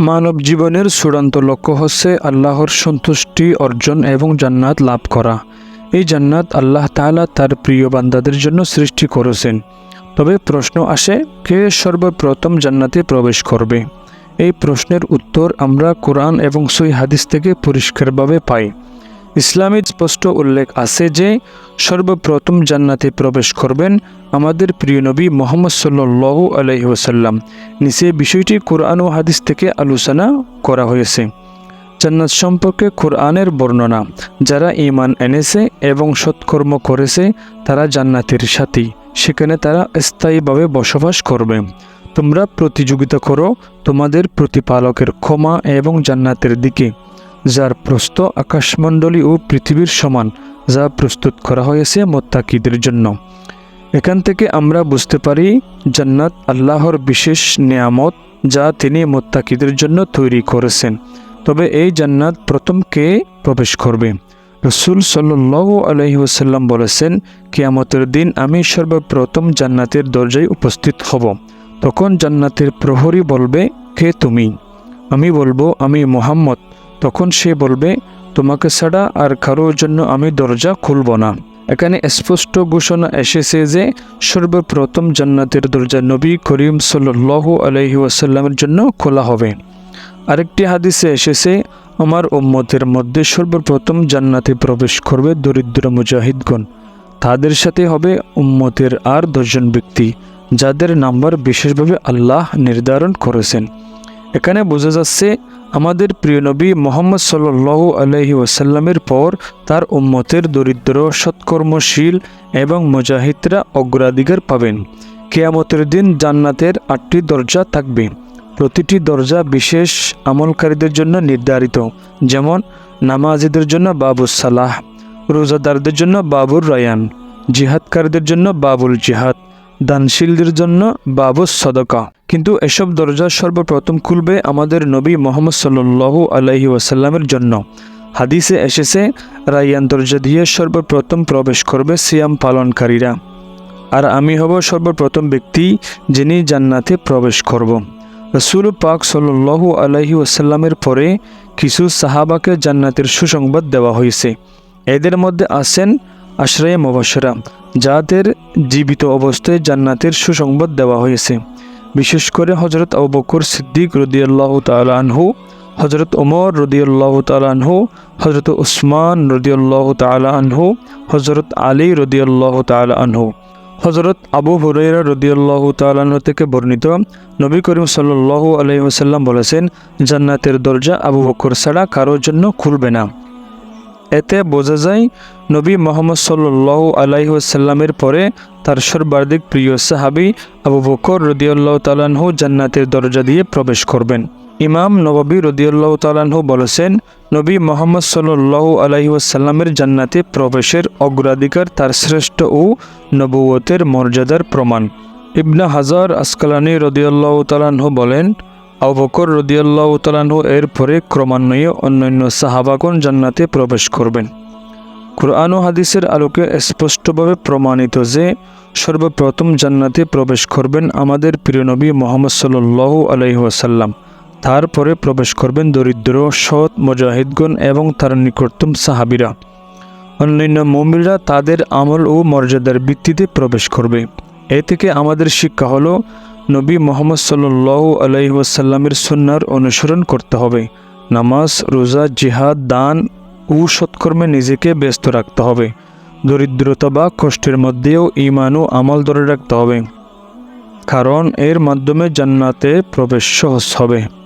মানব জীবনের চূড়ান্ত লক্ষ্য হচ্ছে আল্লাহর সন্তুষ্টি অর্জন এবং জান্নাত লাভ করা। এই জান্নাত আল্লাহ তালা তার প্রিয় বান্দাদের জন্য সৃষ্টি করেছেন। তবে প্রশ্ন আসে, কে সর্বপ্রথম জান্নাতে প্রবেশ করবে? এই প্রশ্নের উত্তর আমরা কোরআন এবং সই হাদিস থেকে পরিষ্কারভাবে পাই। ইসলামে স্পষ্ট উল্লেখ আছে যে, সর্বপ্রথম জান্নাতে প্রবেশ করবেন আমাদের প্রিয় নবী মোহাম্মদ সাল্লু আলহি ওসাল্লাম নিচে বিষয়টি কোরআন ও হাদিস থেকে আলোচনা করা হয়েছে। জান্নাত সম্পর্কে কোরআনের বর্ণনা, যারা ইমান এনেছে এবং সৎকর্ম করেছে, তারা জান্নাতের সাথী, সেখানে তারা স্থায়ীভাবে বসবাস করবে। তোমরা প্রতিযোগিতা করো, তোমাদের প্রতিপালকের ক্ষমা এবং জান্নাতের দিকে যার প্রস্ত আকাশমণ্ডলী ও পৃথিবীর সমান, যা প্রস্তুত করা হয়েছে মোত্তাকিদের জন্য। এখান থেকে আমরা বুঝতে পারি, জান্নাত আল্লাহর বিশেষ নিয়ামত যা তিনি মোত্তাকিদের জন্য তৈরি করেছেন। তবে এই জান্নাত প্রথম কে প্রবেশ করবে? রসুল সাল্লু আলহি ওসাল্লাম বলেছেন, কিয়ামতের দিন আমি সর্বপ্রথম জান্নাতের দরজায় উপস্থিত হব। তখন জান্নাতের প্রহরী বলবে, কে তুমি? আমি বলব, আমি মোহাম্মদ। তখন সে বলবে, তোমাকে ছাড়া আর কারোর জন্য আমি দরজা খুলব না। এখানে স্পষ্ট ঘোষণা এসেছে যে, সর্বপ্রথম জান্নাতের দরজা নবী করিম সাল্লু আলহি ওয়াসাল্লামের জন্য খোলা হবে। আরেকটি হাদিসে এসেছে, আমার উম্মতের মধ্যে সর্বপ্রথম জান্নাতে প্রবেশ করবে দরিদ্র মুজাহিদগণ। তাদের সাথে হবে উম্মতের আর দশজন ব্যক্তি, যাদের নাম্বার বিশেষভাবে আল্লাহ নির্ধারণ করেছেন। এখানে বোঝা যাচ্ছে আমাদের প্রিয় নবী মোহাম্মদ সাল্লু আলহি ওসাল্লামের পর তার উম্মতের দরিদ্র, সৎকর্মশীল এবং মুজাহিদরা অগ্রাধিকার পাবেন। কেয়ামতের দিন জান্নাতের আটটি দরজা থাকবে। প্রতিটি দরজা বিশেষ আমলকারীদের জন্য নির্ধারিত, যেমন নামাজিদের জন্য বাবুস সালাহ, রোজাদারদের জন্য বাবুর রায়ান, জিহাদকারীদের জন্য বাবুল জিহাদ। দানশীলদের জন্য বাবুস সদকা। কিন্তু এসব দরজা সর্বপ্রথম খুলবে আমাদের নবী মোহাম্মদ সাল্লু আলহি ওয়াসাল্লামের জন্য। হাদিসে এসেছে রায়ান দরজা দিয়ে সর্বপ্রথম প্রবেশ করবে সিয়াম পালনকারীরা। আর আমি হব সর্বপ্রথম ব্যক্তি যিনি জান্নাতে প্রবেশ করব। রসুল পাক সাল্লু আলহি ওসাল্লামের পরে কিছু সাহাবাকে জান্নাতের সুসংবাদ দেওয়া হয়েছে। এদের মধ্যে আছেন আশ্রয় মুবাসরা যাদের জীবিত অবস্থায় জান্নাতের সুসংবাদ দেওয়া হয়েছে। বিশেষ করে হজরত আবকর সিদ্দিক রদিয়াল্লাহ তালা আনহু হজরত ওমর রদিয়াল্লাহ তালা আনহু হজরত উসমান রদিয়াল্লাহ তালা আনহু হজরত আলী রদিয়াল্লাহ তালা আনহু। হজরত আবু হুরাইরা রদিয়াল্লাহ তালাহ থেকে বর্ণিত নবী করিম সাল্লু আলহি ওসাল্লাম বলেছেন, জান্নাতের দরজা আবু বকর ছাড়া কারোর জন্য খুলবে না। এতে বোঝা যায়, নবী মোহাম্মদ সাল্লু আলাইসাল্লামের পরে তার সর্বাধিক প্রিয় সাহাবি আবু বকর রদিয়াল্লাহ তালাহু জান্নাতের দরজা দিয়ে প্রবেশ করবেন। ইমাম নবাবী রদিয়াল্লাহ তালাহু বলেছেন, নবী মোহাম্মদ সাল্লু আলাইসাল্লামের জান্নাতে প্রবেশের অগ্রাধিকার তার শ্রেষ্ঠ ও নবুয়তের মর্যাদার প্রমাণ। ইবনা হাজার আসকালানি রদিয়াল্লাহ তালাহু বলেন আবকর রদিয়াল্লাহ তালাহু এর পরে ক্রমান্বয়ে অন্যান্য সাহাবাগন জান্নাতে প্রবেশ করবেন। কোরআন ও হাদিসের আলোকে স্পষ্টভাবে প্রমাণিত যে, সর্বপ্রথম জান্নাতে প্রবেশ করবেন আমাদের প্রিয়নবী মোহাম্মদ সাল্লু আলহিহাসাল্লাম তারপরে প্রবেশ করবেন দরিদ্র, সৎ মুজাহিদগণ এবং তার নিকটতম সাহাবিরা। অন্যান্য মমিরা তাদের আমল ও মর্যাদার ভিত্তিতে প্রবেশ করবে। এ থেকে আমাদের শিক্ষা হলো নবী মোহাম্মদ সাল্লু আলাইসাল্লামের সুন্নার অনুসরণ করতে হবে। নামাজ, রোজা, জিহাদ, দান ও সৎকর্মে নিজেকে ব্যস্ত রাখতে হবে। দরিদ্রতা বা কষ্টের মধ্যেও ইমান ও আমল ধরে রাখতে হবে। কারণ এর মাধ্যমে জান্নাতে প্রবেশ সহজ হবে।